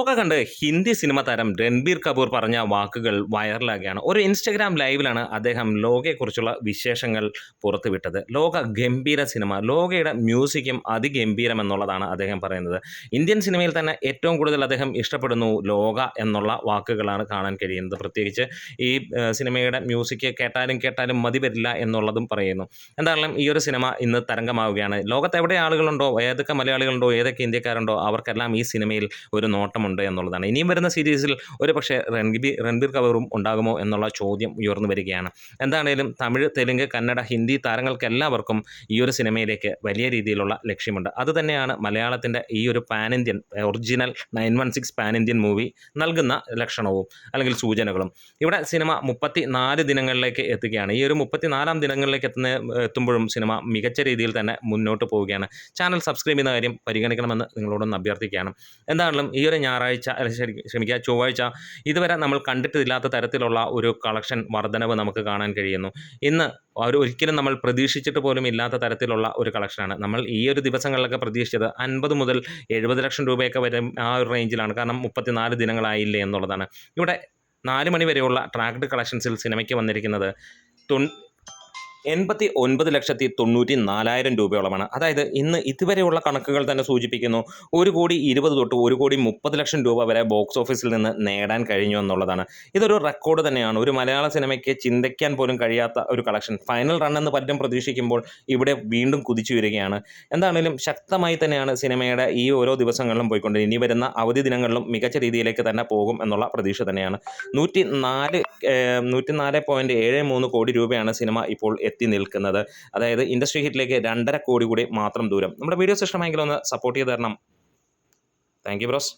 ഒക്കെ കണ്ട് ഹിന്ദി സിനിമ താരം രൺബീർ കപൂർ പറഞ്ഞ വാക്കുകൾ വൈറലാകുകയാണ്. ഒരു ഇൻസ്റ്റഗ്രാം ലൈവിലാണ് അദ്ദേഹം ലോകയെക്കുറിച്ചുള്ള വിശേഷങ്ങൾ പുറത്തുവിട്ടത്. ലോക ഗംഭീര സിനിമ. ലോകയുടെ മ്യൂസിക്കും അതിഗംഭീരം എന്നുള്ളതാണ് അദ്ദേഹം പറയുന്നത്. ഇന്ത്യൻ സിനിമയിൽ തന്നെ ഏറ്റവും കൂടുതൽ അദ്ദേഹം ഇഷ്ടപ്പെടുന്നു ലോക എന്നുള്ള വാക്കുകളാണ് കാണാൻ കഴിയുന്നത്. പ്രത്യേകിച്ച് ഈ സിനിമയുടെ മ്യൂസിക് കേട്ടാലും കേട്ടാലും മതി വരില്ല എന്നുള്ളതും പറയുന്നു. എന്തായാലും ഈ ഒരു സിനിമ ഇന്ന് തരംഗമാവുകയാണ്. ലോകത്ത് എവിടെ ആളുകളുണ്ടോ? ഏതൊക്കെ മലയാളികളുണ്ടോ? ഏതൊക്കെ ഇന്ത്യക്കാരുണ്ടോ? അവർക്കെല്ലാം ഈ സിനിമയിൽ ഒരു നോട്ടമുണ്ട് എന്നുള്ളതാണ്. ഇനിയും വരുന്ന സീരീസിൽ ഒരു പക്ഷേ രൺബീർ രൺബീർ കപൂറും ഉണ്ടാകുമോ എന്നുള്ള ചോദ്യം ഉയർന്നു വരികയാണ്. എന്താണേലും തമിഴ് തെലുങ്ക് കന്നഡ ഹിന്ദി താരങ്ങൾക്കെല്ലാവർക്കും ഈ ഒരു സിനിമയിലേക്ക് വലിയ രീതിയിലുള്ള ലക്ഷ്യമുണ്ട്. അതുതന്നെയാണ് മലയാളത്തിന്റെ ഈ ഒരു pan Indian original nine one six pan Indian movie നൽകുന്ന ലക്ഷണവും അല്ലെങ്കിൽ സൂചനകളും. ഇവിടെ സിനിമ മുപ്പത്തി നാല് ദിനങ്ങളിലേക്ക് എത്തുകയാണ്. ഈ ഒരു മുപ്പത്തിനാലാം ദിനങ്ങളിലേക്ക് എത്തുന്ന എത്തുമ്പോഴും സിനിമ മികച്ച രീതിയിൽ തന്നെ മുന്നോട്ട് പോവുകയാണ്. ചാനൽ സബ്സ്ക്രൈബ് ചെയ്യുന്ന കാര്യം പരിഗണിക്കണമെന്ന് നിങ്ങളോടൊന്ന് അഭ്യർത്ഥിക്കുകയാണ്. എന്താണെങ്കിലും ഈ ഒരു ഞായറാഴ്ച ക്ഷമിക്കുക ചൊവ്വാഴ്ച ഇതുവരെ നമ്മൾ കണ്ടിട്ടില്ലാത്ത തരത്തിലുള്ള ഒരു കളക്ഷൻ വർധനവ് നമുക്ക് കാണാൻ കഴിയുന്നു. ഇന്ന് ഒരു ഒരിക്കലും നമ്മൾ പ്രതീക്ഷിച്ചിട്ട് പോലും ഇല്ലാത്ത തരത്തിലുള്ള ഒരു കളക്ഷനാണ്. നമ്മൾ ഈ ഒരു ദിവസങ്ങളിലൊക്കെ പ്രതീക്ഷിച്ചത് അൻപത് മുതൽ എഴുപത് ലക്ഷം രൂപയൊക്കെ വരും ആ ഒരു റേഞ്ചിലാണ്. കാരണം മുപ്പത്തിനാല് ദിനങ്ങളായില്ലേ എന്നുള്ളതാണ്. ഇവിടെ നാല് മണി വരെയുള്ള ട്രാക്ഡ് കളക്ഷൻസിൽ സിനിമയ്ക്ക് വന്നിരിക്കുന്നത് തൊൺ എൺപത്തി ഒൻപത് ലക്ഷത്തി തൊണ്ണൂറ്റി നാലായിരം രൂപയോളമാണ്. അതായത് ഇന്ന് ഇതുവരെയുള്ള കണക്കുകൾ തന്നെ സൂചിപ്പിക്കുന്നു ഒരു കോടി ഇരുപത് തൊട്ട് ഒരു കോടി മുപ്പത് ലക്ഷം രൂപ വരെ ബോക്സ് ഓഫീസിൽ നിന്ന് നേടാൻ കഴിഞ്ഞു എന്നുള്ളതാണ്. ഇതൊരു റെക്കോർഡ് തന്നെയാണ്. ഒരു മലയാള സിനിമയ്ക്ക് ചിന്തിക്കാൻ പോലും കഴിയാത്ത ഒരു കളക്ഷൻ. ഫൈനൽ റൺ എന്ന് പലരും പ്രതീക്ഷിക്കുമ്പോൾ ഇവിടെ വീണ്ടും കുതിച്ചു വരികയാണ്. എന്താണെങ്കിലും ശക്തമായി തന്നെയാണ് സിനിമയുടെ ഈ ഓരോ ദിവസങ്ങളിലും പോയിക്കൊണ്ട് ഇനി വരുന്ന അവധി ദിനങ്ങളിലും മികച്ച രീതിയിലേക്ക് തന്നെ പോകും എന്നുള്ള പ്രതീക്ഷ തന്നെയാണ്. നൂറ്റി നാല് നൂറ്റി നാല് പോയിന്റ് ഏഴ് മൂന്ന് കോടി രൂപയാണ് സിനിമ ഇപ്പോൾ എത്തി നിൽക്കുന്നത്. അതായത് ഇൻഡസ്ട്രി ഹിറ്റിലേക്ക് രണ്ടര കോടി കൂടി മാത്രം ദൂരം. നമ്മുടെ വീഡിയോസ് ഇഷ്ടമെങ്കിൽ ഒന്ന് സപ്പോർട്ട് ചെയ്ത് തരണം. Thank you bros